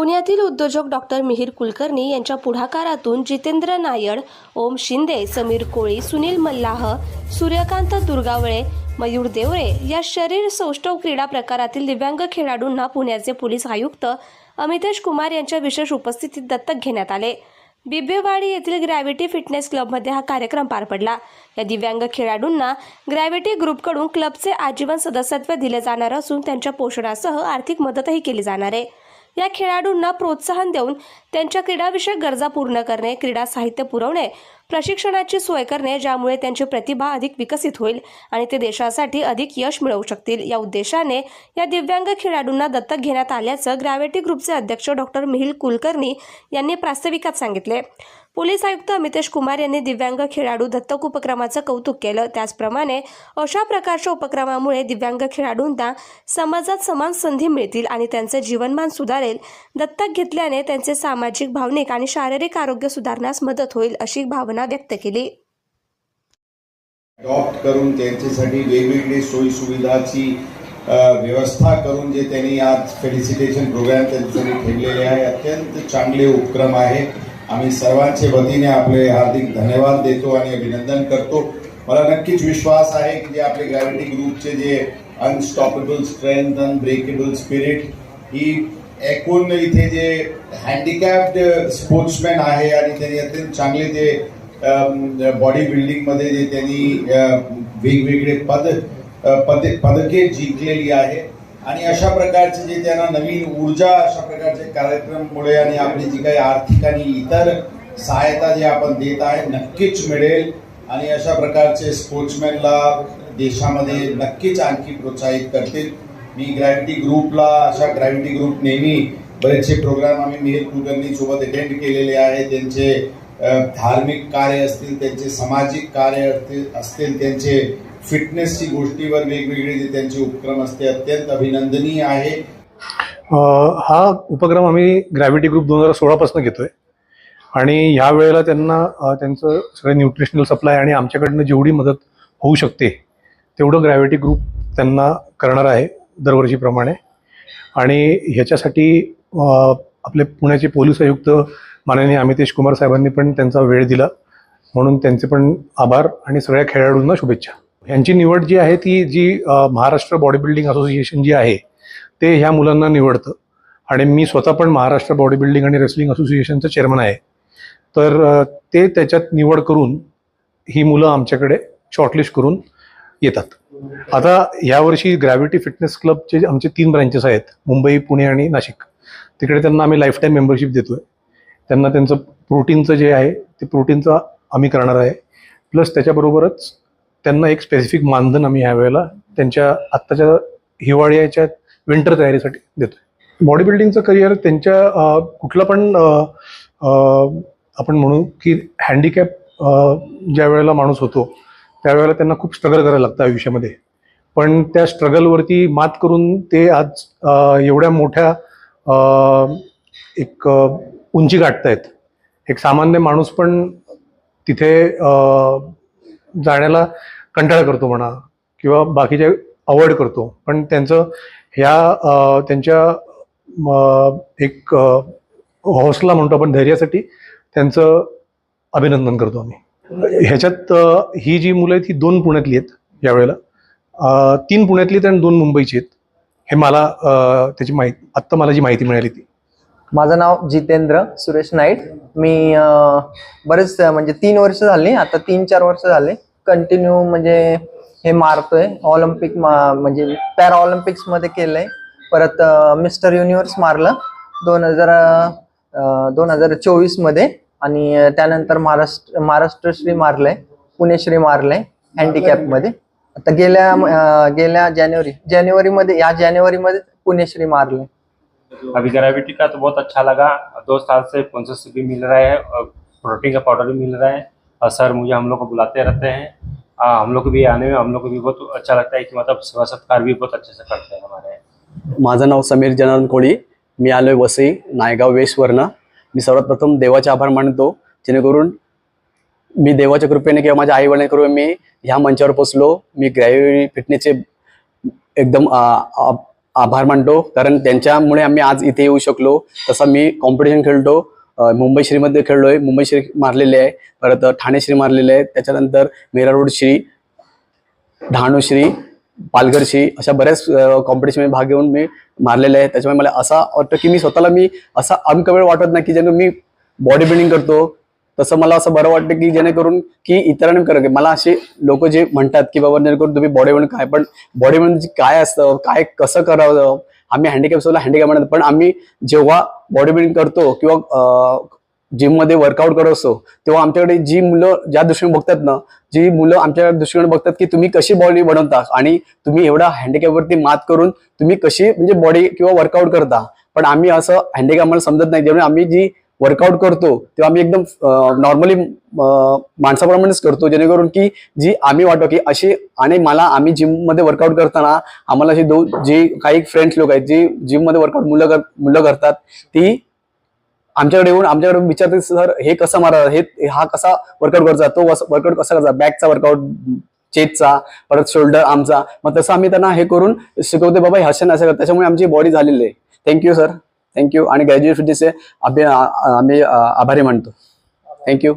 पुण्यातील उद्योजक डॉक्टर मिहीर कुलकर्णी यांच्या पुढाकारातून जितेंद्र नायड ओम शिंदे समीर कोळी सुनील मल्लाह सूर्यकांत दुर्गावळे मयूर देवरे या शरीर सौष्ठव क्रीडा प्रकारातील दिव्यांग खेळाडूंना पुण्याचे पोलीस आयुक्त अमितेश कुमार यांच्या विशेष उपस्थितीत दत्तक घेण्यात आले. बिबेवाडी येथील ग्रॅव्हिटी फिटनेस क्लबमध्ये हा कार्यक्रम पार पडला. या दिव्यांग खेळाडूंना ग्रॅव्हिटी ग्रुपकडून क्लबचे आजीवन सदस्यत्व दिले जाणार असून त्यांच्या पोषणासह आर्थिक मदतही केली जाणार आहे. या खेळाडूंना प्रोत्साहन देऊन त्यांच्या क्रीडाविषयक गरजा पूर्ण करणे क्रीडा साहित्य पुरवणे प्रशिक्षणाची सोय करणे ज्यामुळे त्यांची प्रतिभा अधिक विकसित होईल आणि ते देशासाठी अधिक यश मिळवू शकतील. या उद्देशाने या दिव्यांग खेळाडूंना दत्तक घेण्यात आल्याचं ग्रॅव्हिटी ग्रुपचे अध्यक्ष डॉक्टर मिहिल कुलकर्णी यांनी प्रास्ताविकात सांगितले. पोलीस आयुक्त अमितेश कुमार यांनी दिव्यांग खेळाडू दत्तक उपक्रमाचं कौतुक केलं. त्याचप्रमाणे अशा प्रकारच्या उपक्रमामुळे दिव्यांग खेळाडूंना समाजात समान संधी मिळतील आणि त्यांचे जीवनमान सुधारेल. दत्तक घेतल्याने त्यांचे सामाजिक भावनिक आणि शारीरिक आरोग्य सुधारण्यास मदत होईल अशी भावना व्यक्त केली. अडॉप्ट करून त्यांच्यासाठी वेगवेगळी सोयीसुविधाची व्यवस्था करून जे त्यांनी आज फेलिसिटेशन प्रोग्राम त्यांच्यासाठी ठेवलेले आहे. अत्यंत चांगले उपक्रम आहे. आम्ही सर्वांचे वतीने आपले हार्दिक धन्यवाद देतो आणि अभिनंदन करतो. मला नक्कीच विश्वास आहे की जे आपले ग्रॅव्हिटी ग्रुपचे जे अनस्टॉपेबल स्ट्रेंथ अनब्रेकेबल स्पिरिट ही एकूण इथे जे हँडिकॅप्ड स्पोर्ट्समॅन आहे आणि त्यांनी अत्यंत चांगले ते बॉडी बिल्डिंगमध्ये जे त्यांनी वेगवेगळे पद पद पदके जिंकलेली आहे. आणि अशा प्रकारचे जे त्यांना नवीन ऊर्जा अशा प्रकारचे कार्यक्रममुळे आणि आपली जी काही आर्थिक आणि इतर सहायता जे आपण देत आहे नक्कीच मिळेल. आणि अशा प्रकारचे स्पोर्ट्समॅनला देशामध्ये नक्कीच आणखी प्रोत्साहित करतील. मी ग्रॅव्हिटी ग्रुपला अशा ग्रॅव्हिटी ग्रुप नेहमी बरेचसे प्रोग्राम आम्ही मिहिर कुलकर्णी सोबत अटेंड केलेले आहे त्यांचे धार्मिक कार्य असतील त्यांचे सामाजिक कार्य असतील असतील त्यांचे फिटनेसची गोष्टीवर वेगवेगळे जे त्यांचे उपक्रम असते अत्यंत अभिनंदनीय आहे. हा उपक्रम आम्ही ग्रॅव्हिटी ग्रुप दोन हजार सोळापासून घेतोय. आणि ह्या वेळेला त्यांना त्यांचं सगळं न्यूट्रिशनल सप्लाय आणि आमच्याकडनं जेवढी मदत होऊ शकते तेवढं ग्रॅव्हिटी ग्रुप त्यांना करणार आहे दरवर्षीप्रमाणे. आणि ह्याच्यासाठी आपले पुण्याचे पोलीस आयुक्त माननीय अमितेश कुमार साहेबांनी पण त्यांचा वेळ दिला. म्हणून त्यांचे पण आभार आणि सगळ्या खेळाडूंना शुभेच्छा. ह्यांची निवड जी आहे ती जी महाराष्ट्र बॉडी बिल्डिंग असोसिएशन जी आहे ते ह्या मुलांना निवडतं. आणि मी स्वतः पण महाराष्ट्र बॉडी बिल्डिंग आणि रेसलिंग असोसिएशनचं चेअरमन आहे. तर ते त्याच्यात निवड करून ही मुलं आमच्याकडे शॉर्टलिस्ट करून येतात. आता यावर्षी ग्रॅव्हिटी फिटनेस क्लबचे आमचे तीन ब्रँचेस आहेत मुंबई पुणे आणि नाशिक. तिकडे त्यांना आम्ही लाईफ टाईम मेंबरशिप देतोय. त्यांना त्यांचं प्रोटीनचं जे आहे ते प्रोटीनचं आम्ही करणार आहे. प्लस त्याच्याबरोबरच त्यांना एक स्पेसिफिक मानधन आम्ही ह्या वेळेला त्यांच्या आत्ताच्या हिवाळ्याच्या विंटर तयारीसाठी देतोय. बॉडी बिल्डिंगचं करिअर त्यांच्या कुठला कुठलं पण आपण म्हणू की हँडिकॅप ज्या वेळेला माणूस होतो त्यावेळेला त्यांना खूप स्ट्रगल करायला लागतं आयुष्यामध्ये. पण त्या स्ट्रगलवरती मात करून ते आज एवढ्या मोठ्या एक उंची उंची गाठतायत. एक सामान्य माणूस पण तिथे जाण्याला कंटाळा करतो म्हणा किंवा बाकीचे अवॉइड करतो. पण त्यांचं ह्या त्यांच्या एक हौसला म्हणतो आपण धैर्यासाठी त्यांचं अभिनंदन करतो आम्ही. ह्याच्यात ही जी मुलं आहेत ही दोन पुण्यातली आहेत यावेळेला. तीन पुण्यातली आहेत आणि दोन मुंबईची आहेत. हे मला त्याची माहिती आत्ता मला जी माहिती मिळाली ती. माझं नाव जितेंद्र सुरेश नाईक. मी बरेच म्हणजे तीन वर्ष झाली आता तीन चार वर्ष झाले. कंटिन्यू म्हणजे हे मारतोय. ऑलिम्पिक म्हणजे पॅरा ऑलिम्पिक्समध्ये केलंय. परत मिस्टर युनिव्हर्स मारलं दोन हजार दोन हजार चोवीसमध्ये. आणि त्यानंतर महाराष्ट्र महाराष्ट्र श्री मारलंय पुणेश्री मारलंय हँडिकॅपमध्ये. आता गेल्या गेल्या जानेवारी जानेवारी मध्ये या जानेवारी मध्ये पुणेश्री मारलंय. अभी ग्रेविटी का तो बहुत अच्छा लगा। दो साल से स्पॉन्सरशिप भी मिल रहा है और प्रोटीन का पाउडर भी मिल रहा है। और सर मुझे हम लोग को बुलाते रहते हैं। आ, हम लोग को भी आने में हम लोग को भी बहुत अच्छा लगता है कि मतलब सेवा सत्कार भी बहुत अच्छे से करते हैं हमारे। माझं नाव समीर जनार्दन कोळी. मी आलोय वसई नायगाव वेशवरनं मी सर्वात प्रथम देवाचे आभार मानतो. जेणेकरून मी देवाच्या कृपेने किंवा माझ्या आईवडिलांकडून मी ह्या मंचावर पोचलो. मी ग्रॅव्हिटी फिटनेसचे एकदम आभार मानतो. कारण त्यांच्यामुळे आम्ही आज इथे येऊ शकलो. तसा मी कॉम्पिटिशन खेळतो. मुंबई श्रीमध्ये खेळलोय. मुंबई श्री मारलेले आहे. परत ठाणे श्री मारलेले आहे. त्याच्यानंतर मेरा रोड श्री डहाणूश्री पालघरशी अशा बऱ्याच कॉम्पिटिशनमध्ये भाग घेऊन मी मारलेले आहे. त्याच्यामुळे मला असं वाटतं की मी स्वतःला मी असा अनकवेळ वाटत नाही की ज्यांना मी बॉडी बिल्डिंग करतो. तसं मला असं बरं वाटतं की जेणेकरून की इतरांनी करा मला असे लोक जे म्हणतात की बाबा जेणेकरून तुम्ही बॉडी बिल्डिंग काय? पण बॉडी बिल्डिंग काय असतं? काय कसं करावं? आम्ही हँडिकॅप सोबत हँडिकॅप म्हणत पण आम्ही जेव्हा बॉडी बिल्डिंग करतो किंवा जिममध्ये वर्कआउट करत असतो तेव्हा आमच्याकडे जी मुलं ज्या दृष्टीने बघतात ना जी मुलं आमच्या दृष्टीने बघतात की तुम्ही कशी बॉडी बनवता आणि तुम्ही एवढा हँडिकॅपवरती मात करून तुम्ही कशी म्हणजे बॉडी किंवा वर्कआउट करता. पण आम्ही असं हँडिकॅप आम्हाला समजत नाही जेव्हा आम्ही जी वर्कआउट करतो तेव्हा आम्ही एकदम नॉर्मली माणसाप्रमाणेच करतो जेणेकरून की जी आम्ही वाटतो की अशी आणि मला आम्ही जिममध्ये वर्कआउट करताना आम्हाला अशी दोन जे काही फ्रेंड्स लोक आहेत जे जिममध्ये वर्कआउट मुलं कर मुलं करतात ती आमच्याकडे येऊन आमच्याकडे विचारते सर हे कसं मारा हे हा कसा वर्कआउट करायचा तो वर्कआउट कसा करायचा बॅकचा वर्कआउट चेस्टचा परत शोल्डर आमचा मग तसं आम्ही त्यांना हे करून शिकवते बाबा हे हसन असं त्याच्यामुळे आमची बॉडी झालेली आहे. Thank you sir thank you आणि ग्रॅज्युएट फिटनेसचे आम्ही आम्ही आभारी मानतो. थँक्यू